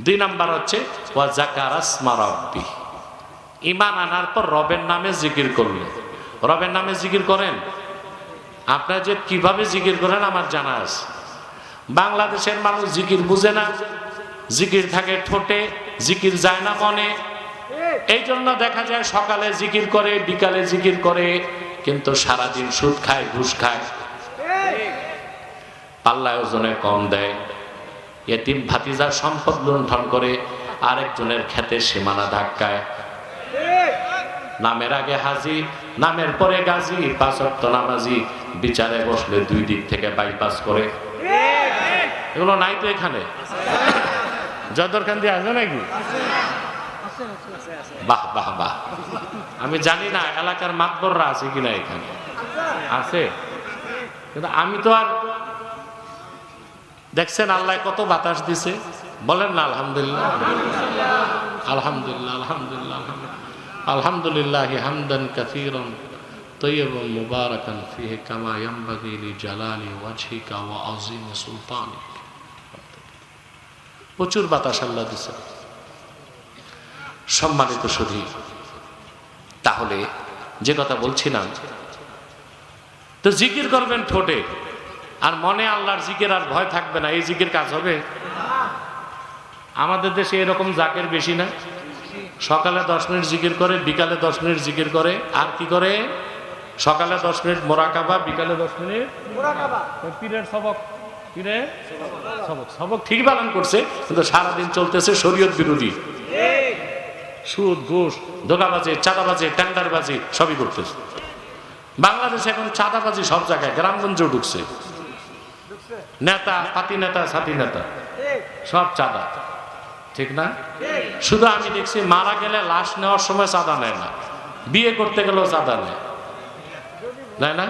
দুই নাম্বার হচ্ছে, ওয়া ইমান আনার পর রবের নামে জিকির করল। রবের নামে জিকির করেন? আপনারা যে কীভাবে জিকির করেন আমার জানা আছে। বাংলাদেশের মানুষ জিকির বুঝে না। জিকির থাকে ঠোঁটে, জিকির যায় না মনে। এই জন্য দেখা যায় সকালে জিকির করে, বিকালে জিকির করে, কিন্তু সারাদিন সুদ খায়, ঘুষ খায়। পাল্লায় ওজনে কম দেয়। এতিম ভাতিজার সম্পদ লুণ্ঠন করে আরেকজনের খেতে সীমানা ধাক্কায়। নামের আগে হাজি নামের পরে গাজী পাঁচক্ত নামাজি বিচারে বসলে দুই দিক থেকে বাইপাস করে। এগুলো নাই তো এখানে? যদরখান দিয়ে আসবে নাকি? বাহ বাহ বাহ। আমি জানি না এলাকার মাতবররা আছে কিনা এখানে। আছে। কিন্তু আমি তো আর দেখছেন আল্লাহ কত বাতাস দিছে বলেন না আলহামদুলিল্লাহ আলহামদুলিল্লাহ আলহামদুলিল্লাহ আলহামদুলিল্লাহ আলহামদুলিল্লাহ হামদান কাসীরান طيبا مباركا فيه كما ينبغي لجلال وجهك وعظيم سلطانك প্রচুর বাতাস আল্লাহ দিছে সম্মানিত সুধী তাহলে যে কথা বলছিলাম তো জিকির করবেন ঠোঁটে আর মনে আল্লাহর জিকের আর ভয় থাকবে না এই জিকের কাজ হবে। আমাদের দেশে এরকম জাকের বেশি না। সকালে দশ মিনিট জিকির করে বিকালে দশ মিনিট জিকির করে আর কি করে? সকালে দশ মিনিট মোরাকাবা বিকালে দশ মিনিট পীরের সবক। পীরে সবক। সবক ঠিক পালন করছে কিন্তু সারাদিন চলতেছে শরীয়ত বিরোধী। সুদ ঘুষ ধোকাবাজি চাঁদাবাজি টেন্ডারবাজি সবই করতেছে। বাংলাদেশে এখন চাঁদাবাজি সব জায়গায় গ্রামগঞ্জেও ঢুকছে। নেতা পাতি নেতা সাথী নেতা সব চাঁদা। ঠিক না? শুধু আমি দেখছি মারা গেলে লাশ নেওয়ার সময় চাঁদা নেয় না। বিয়ে করতে গেলেও চাঁদা নেয়। নেয় না?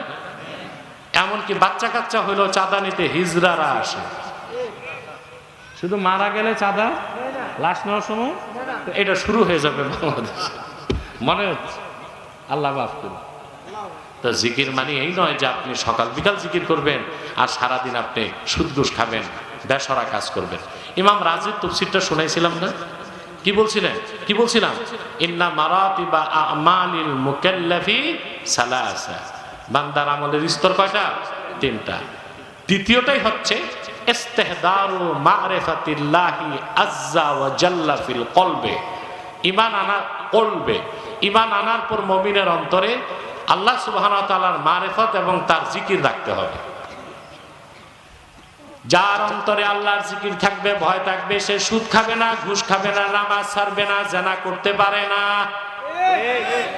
এমনকি বাচ্চা কাচ্চা হইলেও চাঁদা নিতে হিজরারা আসে। শুধু মারা গেলে চাঁদা লাশ নেওয়ার সময়? এটা শুরু হয়ে যাবে বাংলাদেশে। মনে হচ্ছে? আল্লাহ মাফ করুন। তো জিকির মানে এই নয় যে আপনি সকাল বিকাল জিকির করবেন আর সারাদিন আপনি সুদ ঘুষ খাবেন, বেসরা কাজ করবেন। ইমাম রাজির তফসিরটা শুনাইছিলাম না? কি বলছিলেন? কি বলছিলাম? ইন্না মারাতিবা আমালিল মুকাল্লাফি সালাসা। বান্দার আমলের স্তর কয়টা? তিনটা। দ্বিতীয়টাই হচ্ছে, ইস্তেহদারু মারিফাতিল্লাহি আজ্জা ওয়া জাল্লা ফিল কলবে। ইমান আনার কলবে। ইমান আনার পর মমিনের অন্তরে আল্লাহ তাআলার মারিফত এবং তার জিকির রাখতে হবে। যার অন্তরে আল্লাহর জিকির থাকবে ভয় থাকবে সে সুদ খাবে না ঘুষ খাবে না নামাজ ছাড়বে না জানা করতে পারে না।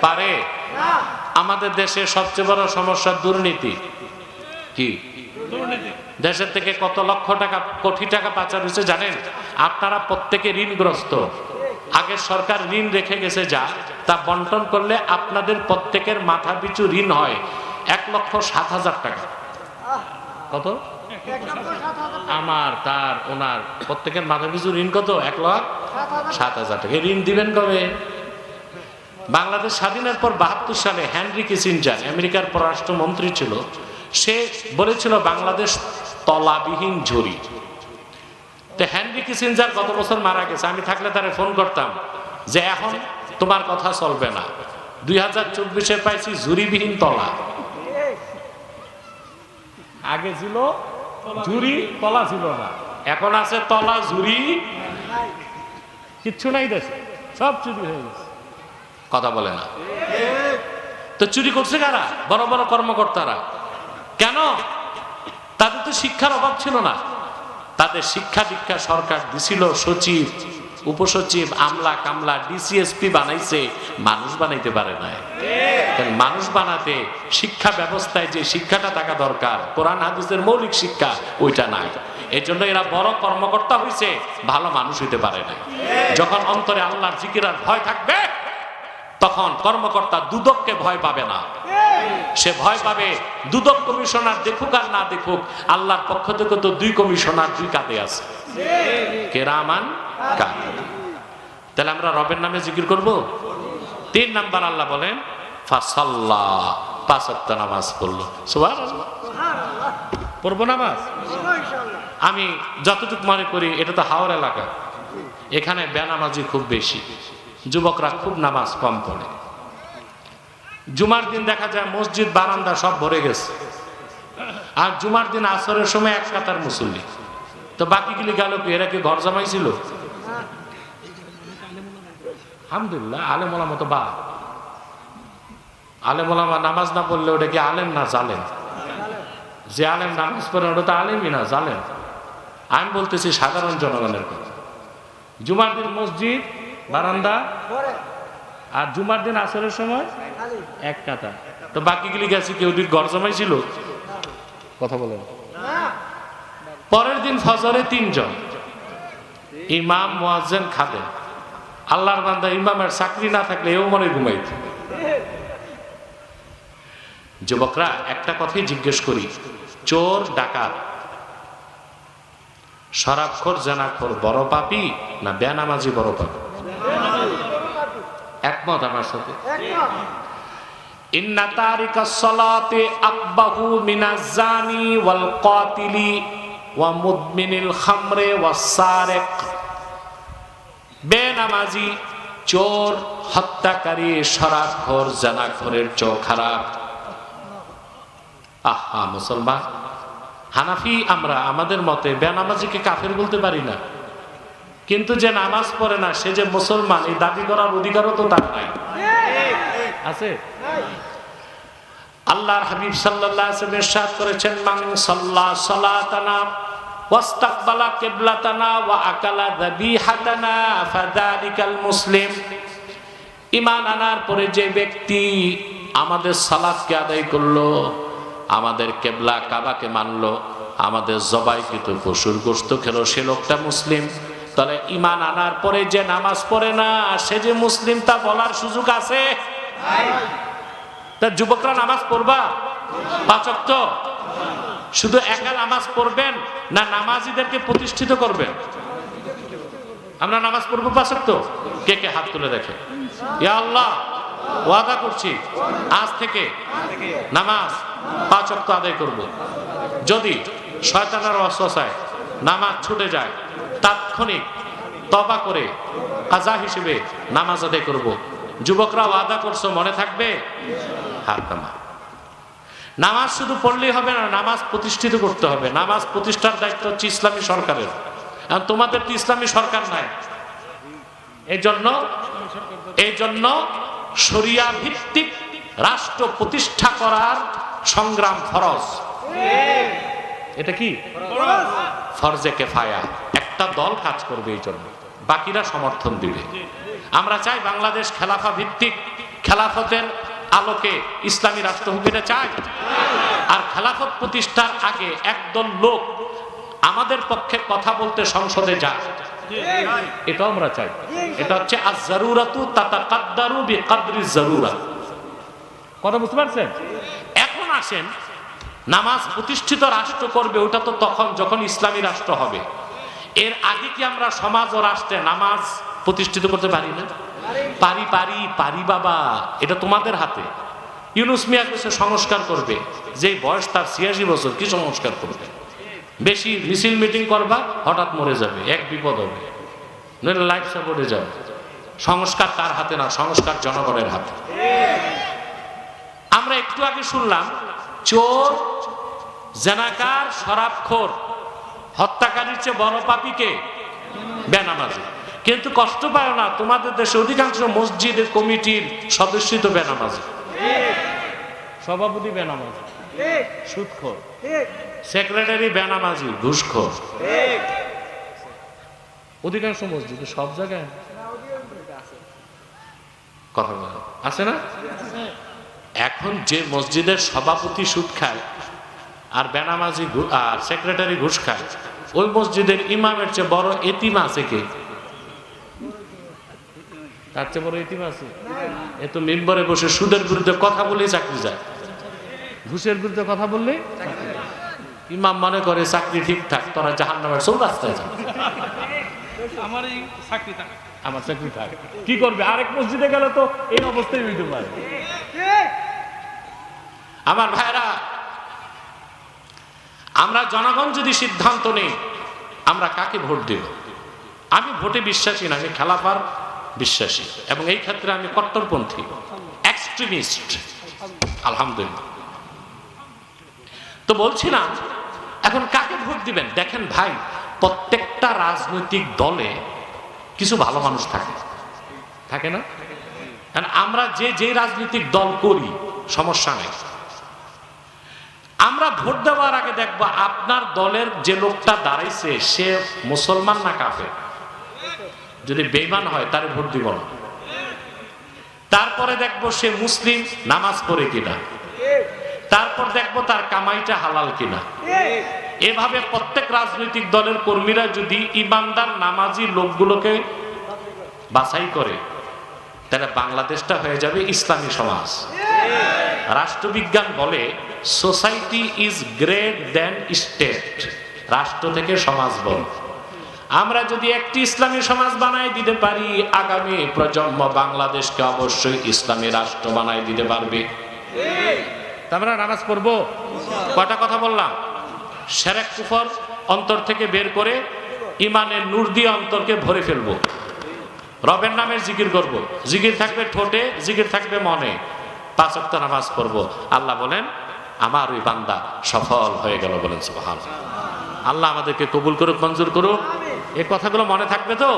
পারে? আমাদের দেশে সবচেয়ে বড় সমস্যা দুর্নীতি। কি? দেশের থেকে কত লক্ষ টাকা কোটি টাকা পাচার হয়েছে জানেন? আপনারা প্রত্যেকে ঋণগ্রস্ত। আগের সরকার ঋণ রেখে গেছে যা তা বন্টন করলে আপনাদের প্রত্যেকের মাথা পিছু ঋণ হয়। এক লক্ষ সাত হাজার টাকা। কত? আমার, তার, ওনার, প্রত্যেকের মাথা পিছু ঋণ কত? এক লাখ সাত হাজার টাকা। ঋণ দিবেন কবে? বাংলাদেশ স্বাধীনের পর বাহাত্তর সালে হ্যানরি কিসিনজার আমেরিকার পররাষ্ট্রমন্ত্রী ছিল। সে বলেছিল, বাংলাদেশ তলাবিহীন ঝুরি তো হ্যানরি কিসিনজার গত বছর মারা গেছে। আমি থাকলে তারে ফোন করতাম যে, এখন তোমার কথা চলবে না। দুই হাজার চব্বিশে পাইছি ঝুরিবিহীন তলা। আগে ছিল ঝুরি তলা ছিল না। এখন আছে তলা ঝুরি কিচ্ছু নাই দেশে সব চুরি হয়ে গেছে। কথা বলে না। তো চুরি করছে কারা? বড় বড় কর্মকর্তারা। কেন? তাদের তো শিক্ষার অভাব ছিল না। তাদের শিক্ষা দীক্ষা সরকার দিছিল সচিব উপসচিব আমলা কামলা ডিসিএসপি বানাইছে, মানুষ বানাইতে পারে না কারণ মানুষ বানাতে শিক্ষা ব্যবস্থায় যে শিক্ষাটা থাকা দরকার, কোরআন, হাদিসের মৌলিক শিক্ষা, ওইটা নাই। এই জন্য এরা বড় কর্মকর্তা হইছে, ভালো মানুষ হইতে পারে না যখন অন্তরে আল্লাহর জিকির আর ভয় থাকবে, তখন কর্মকর্তা দুদককে ভয় পাবে না। সে ভয় পাবে, দুদক কমিশনার দেখুক আর না দেখুক, আল্লাহর পক্ষ থেকে তো দুই কমিশনার দুই কাঁধে আছে। কেরামান। তাহলে আমরা রবের নামে জিকির করব? তিন নাম্বার আল্লাহ বলেন নামাজ পড়ল। পড়ব নামাজ? আমি যতটুকু মনে করি, এটা তো হাওড় এলাকা। এখানে বেনামাজি খুব বেশি। যুবকরা খুব নামাজ কম পড়ে। জুমার দিন দেখা যায় মসজিদ, বারান্দা সব ভরে গেছে। আর জুমার দিন আসরের সময় এক কাতার মুসল্লি। তো বাকিগুলি গেল কি? এরা কি ঘর জামাইছিল? আলহামদুলিল্লাহ, আলেম ওলামা তো বা আলেম ওলামা নামাজ না পড়লে ওটা কি আলেম না জালেম? যে আলেম নামাজ পড়ে ওটা তো আলেমই না, জালেম। আমি বলতেছি সাধারণ জনগণের কথা। জুমার দিন মসজিদ, বারান্দা, আর জুমার দিন আসরের সময় এক কাতা। তো বাকিগুলি গেছে কেউ দিন ঘর জমাইছিল কথা বলেন। পরের দিন ফজরে তিনজন। ইমাম, মোয়াজ্জেন খাদেম। আল্লাহর বান্দা ইমামের চাকরি না থাকলে এও মনে ঘুমাইত। যুবকরা, একটা কথাই জিজ্ঞেস করি, চোর, ডাকাত? শরাবখোর, জেনাখোর, বড় পাপি না বেনামাজি বড় পাপি? একমত আমার সাথে? ইন্না সলাতে বেনামাজি, চোর হত্যাকারী শরাবখোর জানাখোরের চো খারাপ। আহা, মুসলমান। হানাফি, আমরা, আমাদের মতে বেনামাজিকে কাফের বলতে পারি না। কিন্তু যে নামাজ পড়ে না, সে যে মুসলমান, এই দাবি করার অধিকারও তো তার নাই। আছে? আল্লাহর হাবিব ইরশাদ করেছেন, মান সাল্লা সালাতানা কিবলাতানা ওয়া আকালা যাবিহাতানা ফাযালিকাল মুসলিম। ঈমান আনার পরে যে ব্যক্তি আমাদের সালাতকে আদায় করল আমাদের কেবলা কাবাকে মানলো আমাদের জবাইকৃত পশুর গোস্ত খেলো সে লোকটা মুসলিম। তাহলে ইমান আনার পরে যে নামাজ পড়ে না সে যে মুসলিম তা বলার সুযোগ আছে? তা যুবকরা নামাজ পড়বা? পাচক তো শুধু একা নামাজ পড়বেন না নামাজিদেরকে প্রতিষ্ঠিত করবেন? আমরা নামাজ পড়ব পাচক তো? কে কে হাত তুলে দেখে? আল্লাহ, ওয়াদা করছি, আজ থেকে নামাজ পাঁচ অক্ত আদায় করব। যদি শয়তানের অশ্বাসায় নামাজ ছুটে যায়, তাৎক্ষণিক তবা করে কাজা হিসেবে নামাজ আদায় করব। যুবকরা ওয়াদা করছ, মনে থাকবে? হাত নামা নামাজ শুধু পড়লেই হবে না, নামাজ প্রতিষ্ঠিত করতে হবে। নামাজ প্রতিষ্ঠার দায়িত্ব হচ্ছে ইসলামী সরকারের। আর তোমাদের তো ইসলামী সরকার নাই। এই জন্য এই জন্য শরিয়া ভিত্তিক রাষ্ট্র প্রতিষ্ঠা করার সংগ্রাম ফরজ। এটা কি? ফরজে কেফায়া। একটা দল কাজ করবে এই জন্য। বাকিরা সমর্থন দিবে। আমরা চাই বাংলাদেশ খেলাফা ভিত্তিক খেলাফতের আলোকে ইসলামী রাষ্ট্র চাই। আর খেলাফত প্রতিষ্ঠার আগে একদল লোক আমাদের পক্ষে কথা বলতে সংসদে যায়। এটাও আমরা চাই। এটা হচ্ছে আজ জারুরাতু তাতা কাদ্দারু বি কাদরি জারুরাত কথা বুঝতে পারছেন? এখন আসেন, নামাজ প্রতিষ্ঠিত রাষ্ট্র করবে, ওটা তো তখন যখন ইসলামী রাষ্ট্র হবে। এর আগে কি আমরা সমাজ ও রাষ্ট্রে নামাজ প্রতিষ্ঠিত করতে পারি না? পারি পারি পারি বাবা, এটা তোমাদের হাতে। ইউনুস মিয়া কিছু সংস্কার করবে। যে বয়স তার ছিয়াশি বছর, কি সংস্কার করবে? বেশি মিছিল মিটিং করবা, হঠাৎ মরে যাবে, এক বিপদ হবে। নইলে লাইফ সাপোর্টে যাবে। সংস্কার তার হাতে না? সংস্কার জনগণের হাতে। আমরা একটু আগে শুনলাম, চোর, জেনাকার, শরাবখোর, হত্যাকারীর চেয়ে বড় পাপিকে বেনামাজি। কিন্তু কষ্ট পায় না, তোমাদের দেশে অধিকাংশ মসজিদের কমিটির সদস্যই তো বেনামাজি। সভাপতি বেনামাজি। সুদখোর সেক্রেটারি বেনামাজি ঘুষখোর। অধিকাংশ মসজিদ সব জায়গায় কথা বলে। আছে না? এখন যে মসজিদের সভাপতি সুদ খায় আর বেনামাজি আর সেক্রেটারি ঘুষ খায় ওই মসজিদের ইমামের চেয়ে বড় এতিম আছে কে? তার চেয়ে বড় এতিম আছে? এ তো মেম্বারে বসে সুদের বিরুদ্ধে কথা বলেই চাকরি যায়। ঘুষের বিরুদ্ধে কথা বললে? ইমাম মনে করে চাকরি ঠিকঠাক তোরা জাহান নামের সব রাস্তায় আমার চাকরি থাক। কি করবে? আরেক মসজিদে গেলে তো এই অবস্থায় হইতে পারে। আমার ভাইরা আমরা জনগণ যদি সিদ্ধান্ত নেই আমরা কাকে ভোট দেব? আমি ভোটে বিশ্বাসী না আমি খেলাফার বিশ্বাসী। এবং এই ক্ষেত্রে আমি কট্টরপন্থী এক্সট্রিমিস্ট আলহামদুলিল্লাহ। তো বলছিলাম এখন কাকে ভোট দিবেন? দেখেন ভাই, প্রত্যেকটা রাজনৈতিক দলে কিছু ভালো মানুষ থাকে। থাকে না? আমরা যে যে রাজনৈতিক দল করি, সমস্যা নেই। আমরা ভোট দেওয়ার আগে দেখব আপনার দলের যে লোকটা দাঁড়াইছে, সে মুসলমান না কাফের? যদি বেইমান হয়, তারে ভোট দিব না। তারপরে দেখব সে মুসলিম, নামাজ পড়ে কিনা। তারপর দেখব তার কামাইটা হালাল কিনা। এভাবে প্রত্যেক রাজনৈতিক দলের কর্মীরা যদি ইমানদার, নামাজি লোকগুলোকে বাছাই করে, তাহলে বাংলাদেশটা হয়ে যাবে ইসলামী সমাজ। রাষ্ট্রবিজ্ঞান বলে society is great than state রাষ্ট্র থেকে সমাজ বড় আমরা যদি একটি ইসলামী সমাজ বানাই দিতে পারি, আগামী প্রজন্ম বাংলাদেশকে অবশ্যই ইসলামী রাষ্ট্র বানাই দিতে পারবে। তা আমরা নামাজ পড়ব? কয়টা কথা বললাম? সেরেক কুফর অন্তর থেকে বের করে ইমানের নূর দিয়ে অন্তরকে ভরে ফেলব। রবের নামে জিকির করব। জিকির থাকবে ঠোঁটে, জিকির থাকবে মনে। পাঁচ অক্ত নামাজ পড়ব। আল্লাহ বলেন, আমার ওই বান্দা সফল হয়ে গেল, বলেন সুবহান আল্লাহ আমাদেরকে কবুল করুক, মঞ্জুর করুক। এ কথাগুলো মনে থাকবে তো?